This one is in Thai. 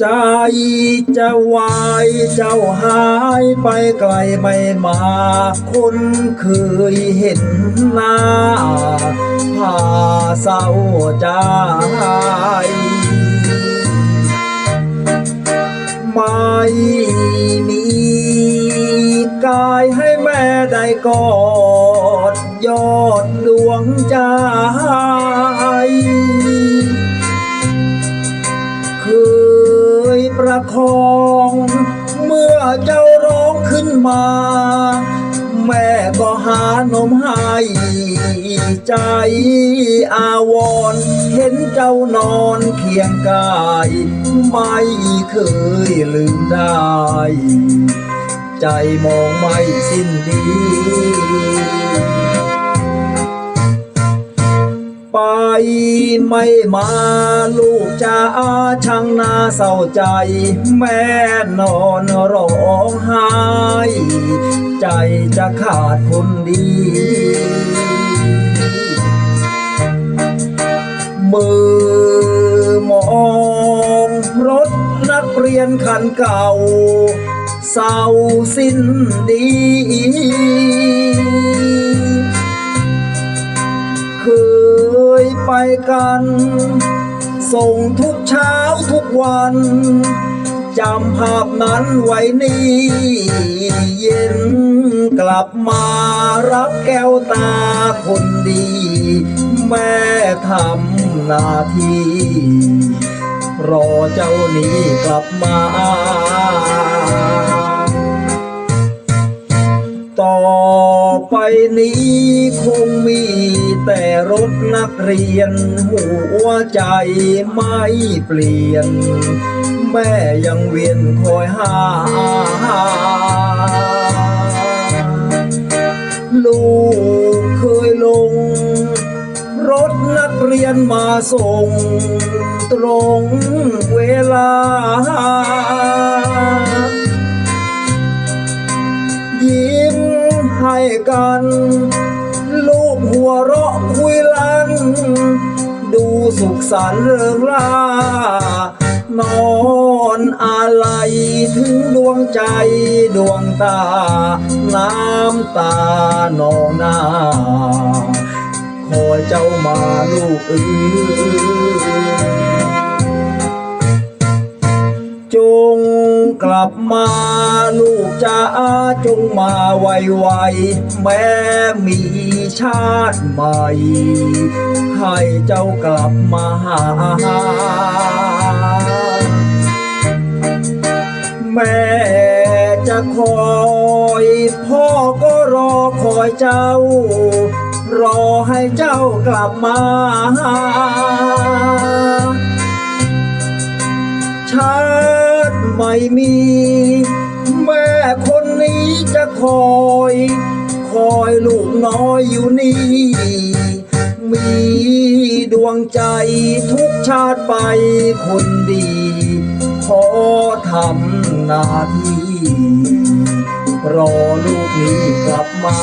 ใจจะวายเจ้าหายไปไกลไม่มาคนเคยเห็นหน้าพาเศร้าใจไม่มีกายให้แม่ได้กอดยอดดวงใจ คอง เมื่อเจ้าร้องขึ้นมา แม่ก็หานมให้ใจอาวรเห็นเจ้านอนเคียงกาย ไม่เคยลืมได้ ใจมองไม่สิ้นดีไป ไม่มาลูกจะอาช่างนาเศร้าใจ แม่นอนร้องไห้ ใจจะขาดคนดี มือมองรถนักเรียนคันเก่า เศร้าสิ้นดี ยกัน ส่งทุกเช้าทุกวันจำภาพนั้นไว้นี่เย็นกลับมารับแก้วตาคนดี แม่ทำหน้าที่รอเจ้านี้กลับมา ต่อ ไปนี้คงมีแต่รถนักเรียน หัวใจไม่เปลี่ยน แม่ยังเวียนคอยหา ลูกเคยลง รถนักเรียนมาส่ง ตรงเวลา ให้กัน ลูกหัวเราะคุยลัน ดูสุขสันต์เริงร่านอนอะไรถึงดวงใจดวงตา น้ำตานองหน้าคอยเจ้ามาลูกเอ้ย บมาลูกจะจงมาไวๆแม้มีชาติใหม่ ให้เจ้ากลับมาหา แม่จะคอยพ่อก็รอคอยเจ้า รอให้เจ้ากลับมาชา ไม่มี แม่คนนี้จะคอย คอยลูกน้อยอยู่นี่ มีดวงใจทุกชาติไปคนดี ขอทำหน้าที่รอลูกนี้กลับมา